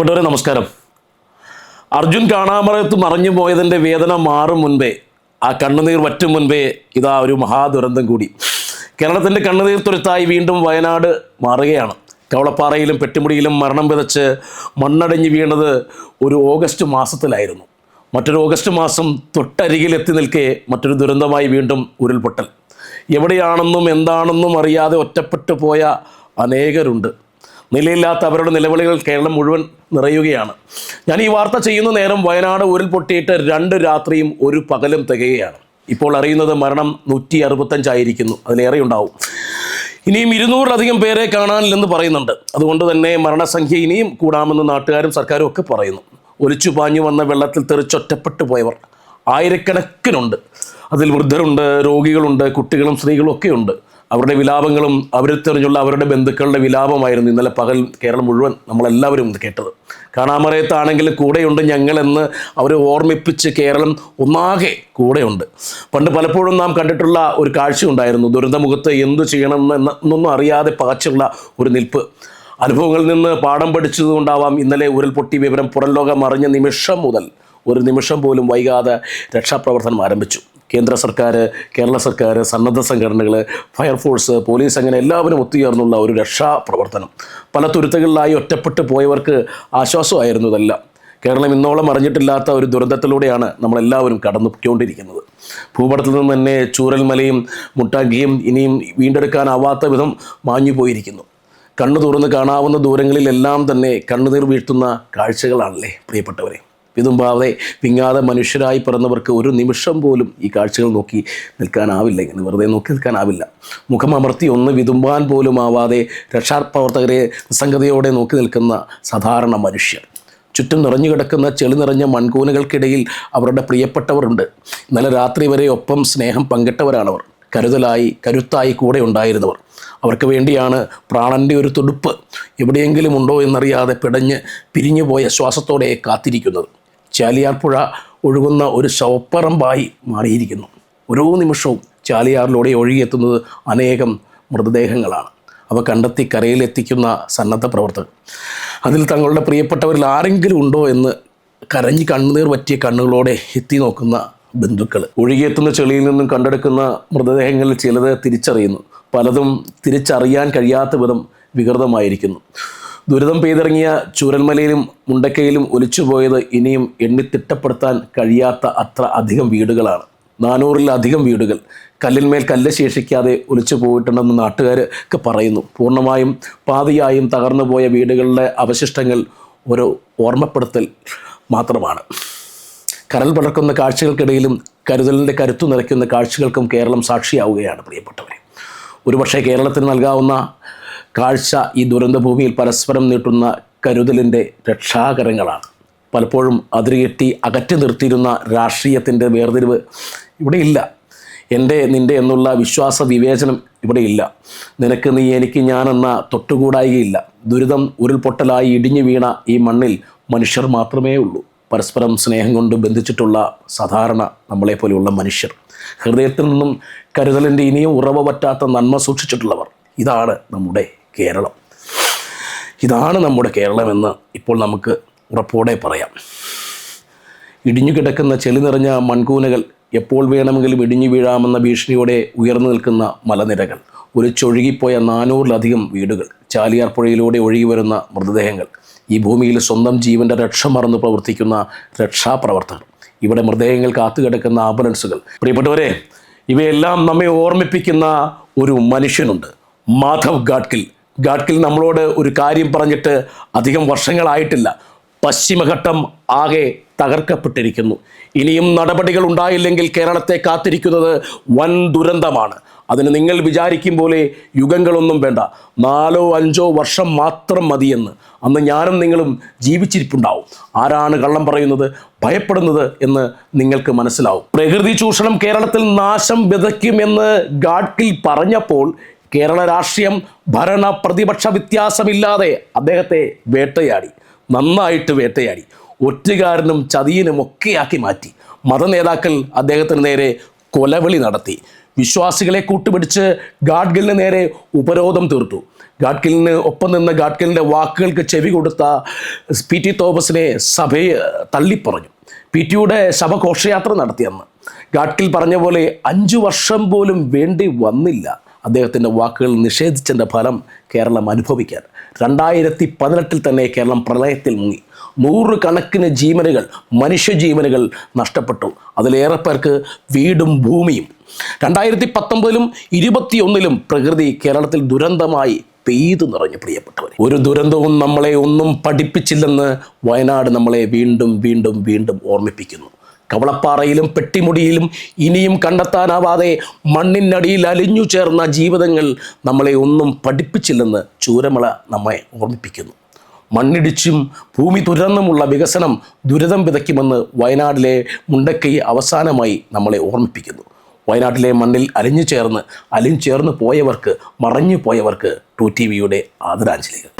പ്രിയപ്പെട്ടവരെ നമസ്കാരം. അർജുൻ കാണാമറയത്ത് മറഞ്ഞു പോയതിന്റെ വേദന മാറും മുൻപേ. ആ കണ്ണുനീർ വറ്റും മുൻപേ ഇതാ ഒരു മഹാദുരന്തം കൂടി. കേരളത്തിന്റെ കണ്ണുനീർ തുരുത്തായി വീണ്ടും വയനാട് മാറുകയാണ്. കവളപ്പാറയിലും പെട്ടിമുടിയിലും മരണം വിതച്ച് മണ്ണടഞ്ഞു വീണത് ഒരു ഓഗസ്റ്റ് മാസത്തിലായിരുന്നു. മറ്റൊരു ഓഗസ്റ്റ് മാസം തൊട്ടരികിൽ എത്തി നിൽക്കെ മറ്റൊരു ദുരന്തമായി വീണ്ടും ഉരുൾപൊട്ടൽ. എവിടെയാണെന്നും എന്താണെന്നും അറിയാതെ ഒറ്റപ്പെട്ടു പോയ അനേകരുണ്ട്. നിലയില്ലാത്ത അവരുടെ നിലവിളികൾ കേരളം മുഴുവൻ നിറയുകയാണ്. ഞാൻ ഈ വാർത്ത ചെയ്യുന്ന നേരം വയനാട് ഉരുൾപൊട്ടിയിട്ട് രണ്ട് രാത്രിയും ഒരു പകലും തികയുകയാണ്. ഇപ്പോൾ അറിയുന്നത് മരണം നൂറ്റി അറുപത്തഞ്ചായിരിക്കുന്നു അതിലേറെ ഉണ്ടാവും ഇനിയും ഇരുന്നൂറിലധികം പേരെ കാണാനില്ലെന്ന് പറയുന്നുണ്ട്. അതുകൊണ്ട് തന്നെ മരണസംഖ്യ ഇനിയും കൂടാമെന്ന് നാട്ടുകാരും സർക്കാരും ഒക്കെ പറയുന്നു. ഒലിച്ചു പാഞ്ഞു വന്ന വെള്ളത്തിൽ തെറിച്ചൊറ്റപ്പെട്ടു പോയവർ ആയിരക്കണക്കിനുണ്ട്. അതിൽ വൃദ്ധരുണ്ട് രോഗികളുണ്ട് കുട്ടികളും സ്ത്രീകളും ഒക്കെ ഉണ്ട് അവരുടെ വിലാപങ്ങളും അവരിൽ തെറിഞ്ഞുള്ള അവരുടെ ബന്ധുക്കളുടെ വിലാപമായിരുന്നു ഇന്നലെ പകൽ കേരളം മുഴുവൻ നമ്മളെല്ലാവരും കേട്ടത്. കാണാമറയത്താണെങ്കിൽ കൂടെയുണ്ട് ഞങ്ങളെന്ന് അവരെ ഓർമ്മിപ്പിച്ച് കേരളം ഒന്നാകെ കൂടെയുണ്ട്. പണ്ട് പലപ്പോഴും നാം കണ്ടിട്ടുള്ള ഒരു കാഴ്ച ഉണ്ടായിരുന്നു. ദുരന്തമുഖത്ത് എന്തു ചെയ്യണമെന്ന് എന്നൊന്നും അറിയാതെ പകച്ചുള്ള ഒരു നിൽപ്പ്. അനുഭവങ്ങളിൽ നിന്ന് പാഠം പഠിച്ചതുകൊണ്ടാവാം ഇന്നലെ ഉരുൾപൊട്ടി വിവരം പുറം ലോകം അറിഞ്ഞ നിമിഷം മുതൽ. ഒരു നിമിഷം പോലും വൈകാതെ രക്ഷാപ്രവർത്തനം ആരംഭിച്ചു. കേന്ദ്ര സർക്കാർ കേരള സർക്കാർ സന്നദ്ധ സംഘടനകൾ ഫയർഫോഴ്സ് പോലീസ് അങ്ങനെ എല്ലാവരും ഒത്തുചേർന്നുള്ള ഒരു രക്ഷാപ്രവർത്തനം. പല തുരുത്തുകളിലായി ഒറ്റപ്പെട്ട് പോയവർക്ക് ആശ്വാസമായിരുന്നു ഇതെല്ലാം കേരളം ഇന്നോളം അറിഞ്ഞിട്ടില്ലാത്ത ഒരു ദുരന്തത്തിലൂടെയാണ് നമ്മളെല്ലാവരും കടന്നു പോയിക്കൊണ്ടിരിക്കുന്നത് ഭൂപടത്തിൽ നിന്ന് തന്നെ ചൂരൽമലയും മുട്ടാങ്കിയും ഇനിയും വീണ്ടെടുക്കാനാവാത്ത വിധം മാഞ്ഞു പോയിരിക്കുന്നു കണ്ണു തുറന്ന് കാണാവുന്ന ദൂരങ്ങളിലെല്ലാം തന്നെ കണ്ണുനീർ വീഴ്ത്തുന്ന കാഴ്ചകളാണല്ലേ പ്രിയപ്പെട്ടവരെ. വിതുമ്പാതെ പിങ്ങാതെ മനുഷ്യരായി പിറന്നവർക്ക് ഒരു നിമിഷം പോലും ഈ കാഴ്ചകൾ നോക്കി നിൽക്കാനാവില്ല. ഇങ്ങനെ വെറുതെ നോക്കി നിൽക്കാനാവില്ല. മുഖം അമർത്തി ഒന്ന് വിതുമ്പാൻ പോലും ആവാതെ രക്ഷാപ്രവർത്തകരെ നിസ്സംഗതയോടെ നോക്കി നിൽക്കുന്ന സാധാരണ മനുഷ്യർ. ചുറ്റും നിറഞ്ഞു കിടക്കുന്ന ചെളി നിറഞ്ഞ മൺകൂനുകൾക്കിടയിൽ അവരുടെ പ്രിയപ്പെട്ടവരുണ്ട്. ഇന്നലെ രാത്രി വരെ ഒപ്പം സ്നേഹം പങ്കിട്ടവരാണവർ. കരുതലായി കരുത്തായി കൂടെ ഉണ്ടായിരുന്നവർ. അവർക്ക് വേണ്ടിയാണ് പ്രാണന്റെ ഒരു തുടുപ്പ് എവിടെയെങ്കിലും ഉണ്ടോ എന്നറിയാതെ പിടഞ്ഞ് പിരിഞ്ഞു പോയ ശ്വാസത്തോടെ കാത്തിരിക്കുന്നത്. ചാലിയാർ പുഴ ഒഴുകുന്ന ഒരു ശവപ്പറമ്പായി മാറിയിരിക്കുന്നു. ഓരോ നിമിഷവും ചാലിയാറിലൂടെ ഒഴുകിയെത്തുന്നത് അനേകം മൃതദേഹങ്ങളാണ്. അവ കണ്ടെത്തി കരയിലെത്തിക്കുന്ന സന്നദ്ധ പ്രവർത്തകർ. അതിൽ തങ്ങളുടെ പ്രിയപ്പെട്ടവരിൽ ആരെങ്കിലും ഉണ്ടോ എന്ന് കരഞ്ഞ് കണ്ണുനീർ പറ്റിയ കണ്ണുകളോടെ എത്തി നോക്കുന്ന ബന്ധുക്കൾ. ഒഴുകിയെത്തുന്ന ചെളിയിൽ നിന്നും കണ്ടെടുക്കുന്ന മൃതദേഹങ്ങളിൽ ചിലത് തിരിച്ചറിയുന്നു. പലതും തിരിച്ചറിയാൻ കഴിയാത്ത വിധം വികൃതമായിരിക്കുന്നു. ദുരിതം പെയ്തിറങ്ങിയ ചൂരൽമലയിലും മുണ്ടക്കയിലും ഒലിച്ചുപോയത് ഇനിയും എണ്ണി തിട്ടപ്പെടുത്താൻ കഴിയാത്ത അത്ര അധികം വീടുകളാണ്. നാനൂറിലധികം വീടുകൾ കല്ലിന്മേൽ കല്ല് ശേഷിക്കാതെ ഒലിച്ചു പോയിട്ടുണ്ടെന്ന് നാട്ടുകാർ ഒക്കെ പറയുന്നു. പൂർണമായും പാതിയായും തകർന്നു പോയ വീടുകളുടെ അവശിഷ്ടങ്ങൾ ഒരു ഓർമ്മപ്പെടുത്തൽ മാത്രമാണ്. കരൽ പടർക്കുന്ന കാഴ്ചകൾക്കിടയിലും കരുതലിന്റെ കരുത്തു നിറയ്ക്കുന്ന കാഴ്ചകൾക്കും കേരളം സാക്ഷിയാവുകയാണ് പ്രിയപ്പെട്ടവരെ. ഒരുപക്ഷെ കേരളത്തിന് നൽകാവുന്ന കാഴ്ച ഈ ദുരന്തഭൂമിയിൽ പരസ്പരം നീട്ടുന്ന കരുതലിന്റെ രക്ഷാകരങ്ങളാണ്. പലപ്പോഴും അതിരുകെട്ടി അകറ്റി നിർത്തിയിരുന്ന രാഷ്ട്രീയത്തിന്റെ വേർതിരിവ് ഇവിടെയില്ല എന്റെ നിന്റെ എന്നുള്ള വിശ്വാസ വിവേചനം ഇവിടെയില്ല നിനക്ക് നീ എനിക്ക് ഞാനെന്ന തൊട്ടുകൂടായികയില്ല. ദുരിതം ഉരുൾപൊട്ടലായി ഇടിഞ്ഞു വീണ ഈ മണ്ണിൽ മനുഷ്യർ മാത്രമേ ഉള്ളൂ. പരസ്പരം സ്നേഹം കൊണ്ട് ബന്ധിച്ചിട്ടുള്ള സാധാരണ നമ്മളെ നമ്മളെപ്പോലെയുള്ള മനുഷ്യർ. ഹൃദയത്തിൽ നിന്നും കരുതലിന്റെ ഇനിയും ഉറവ പറ്റാത്ത നന്മ സൂക്ഷിച്ചിട്ടുള്ളവർ. ഇതാണ് നമ്മുടെ കേരളം. ഇതാണ് നമ്മുടെ കേരളമെന്ന് ഇപ്പോൾ നമുക്ക് ഉറപ്പോടെ പറയാം. ഇടിഞ്ഞു കിടക്കുന്ന ചെളി നിറഞ്ഞ മൺകൂനകൾ എപ്പോൾ വേണമെങ്കിലും ഇടിഞ്ഞു വീഴാമെന്ന ഭീഷണിയോടെ ഉയർന്നു നിൽക്കുന്ന മലനിരകൾ ഒരു ചൊഴുകിപ്പോയ നാനൂറിലധികം വീടുകൾ ചാലിയാർ പുഴയിലൂടെ ഒഴുകി വരുന്ന മൃതദേഹങ്ങൾ ഈ ഭൂമിയിൽ സ്വന്തം ജീവന്റെ രക്ഷ മറന്ന് പ്രവർത്തിക്കുന്ന രക്ഷാപ്രവർത്തകർ ഇവിടെ മൃതദേഹങ്ങൾ കാത്തുകിടക്കുന്ന ആംബുലൻസുകൾ. പ്രിയപ്പെട്ടവരെ ഇവയെല്ലാം നമ്മെ ഓർമ്മിപ്പിക്കുന്ന ഒരു മനുഷ്യനുണ്ട് മാധവ് ഗാഡ്കിൽ ഗാഡ്കിൽ നമ്മളോട് ഒരു കാര്യം പറഞ്ഞിട്ട് അധികം വർഷങ്ങളായിട്ടില്ല. പശ്ചിമഘട്ടം ആകെ തകർക്കപ്പെട്ടിരിക്കുന്നു. ഇനിയും നടപടികൾ ഉണ്ടായില്ലെങ്കിൽ കേരളത്തെ കാത്തിരിക്കുന്നത് വൻ ദുരന്തമാണ്. അതിന് നിങ്ങൾ വിചാരിക്കും പോലെ യുഗങ്ങളൊന്നും വേണ്ട. നാലോ അഞ്ചോ വർഷം മാത്രം മതിയെന്ന്. അന്ന് ഞാനും നിങ്ങളും ജീവിച്ചിരിപ്പുണ്ടാവും. ആരാണ് കള്ളം പറയുന്നത് ഭയപ്പെടുന്നത് എന്ന് നിങ്ങൾക്ക് മനസ്സിലാവും. പ്രകൃതി ചൂഷണം കേരളത്തിൽ നാശം വിതയ്ക്കുമെന്ന് ഗാഡ്കിൽ പറഞ്ഞപ്പോൾ കേരള രാഷ്ട്രീയം ഭരണ പ്രതിപക്ഷ വ്യത്യാസമില്ലാതെ അദ്ദേഹത്തെ വേട്ടയാടി നന്നായിട്ട് വേട്ടയാടി ഒറ്റുകാരനും ചതിയനും ഒക്കെയാക്കി മാറ്റി. മതനേതാക്കൾ അദ്ദേഹത്തിന് നേരെ കൊലവിളി നടത്തി. വിശ്വാസികളെ കൂട്ടുപിടിച്ച് ഗാഡ്ഗിലിന് നേരെ ഉപരോധം തീർത്തു. ഗാഡ്ഗിലിന് ഒപ്പം നിന്ന ഗാഡ്ഗിലിന്റെ വാക്കുകൾക്ക് ചെവി കൊടുത്ത പി ടി തോമസിനെ സഭയെ തള്ളിപ്പറഞ്ഞു. പി ടിയുടെ ശവഘോഷയാത്ര നടത്തിയെന്ന്. ഗാഡ്ഗിൽ പറഞ്ഞ പോലെ അഞ്ചു വർഷം പോലും വേണ്ടി വന്നില്ല. അദ്ദേഹത്തിന്റെ വാക്കുകൾ നിഷേധിച്ചതിന്റെ ഫലം കേരളം അനുഭവിക്കാൻ. രണ്ടായിരത്തി പതിനെട്ടിൽ തന്നെ കേരളം പ്രളയത്തിൽ മുങ്ങി. നൂറുകണക്കിന് ജീവനുകൾ മനുഷ്യജീവനുകൾ നഷ്ടപ്പെട്ടു. അതിലേറെ പേർക്ക് വീടും ഭൂമിയും. രണ്ടായിരത്തി പത്തൊമ്പതിലും ഇരുപത്തിയൊന്നിലും പ്രകൃതി കേരളത്തിൽ ദുരന്തമായി പെയ്തു നിറഞ്ഞു പ്രിയപ്പെട്ടവർ ഒരു ദുരന്തവും നമ്മളെ ഒന്നും പഠിപ്പിച്ചില്ലെന്ന് വയനാട് നമ്മളെ വീണ്ടും വീണ്ടും വീണ്ടും ഓർമ്മിപ്പിക്കുന്നു. കവളപ്പാറയിലും പെട്ടിമുടിയിലും ഇനിയും കണ്ടെത്താനാവാതെ മണ്ണിനടിയിൽ അലിഞ്ഞു ചേർന്ന ജീവിതങ്ങൾ നമ്മളെ ഒന്നും പഠിപ്പിച്ചില്ലെന്ന് ചൂരമള നമ്മെ ഓർമ്മിപ്പിക്കുന്നു. മണ്ണിടിച്ചും ഭൂമി തുരന്നുമുള്ള വികസനം ദുരിതം വിതയ്ക്കുമെന്ന് വയനാടിലെ മുണ്ടക്കൈ അവസാനമായി നമ്മളെ ഓർമ്മിപ്പിക്കുന്നു. വയനാട്ടിലെ മണ്ണിൽ അലിഞ്ഞു ചേർന്ന് അലിഞ്ഞു ചേർന്ന് പോയവർക്ക് മറഞ്ഞു പോയവർക്ക് ടു ടി വിയുടെ ആദരാഞ്ജലികൾ.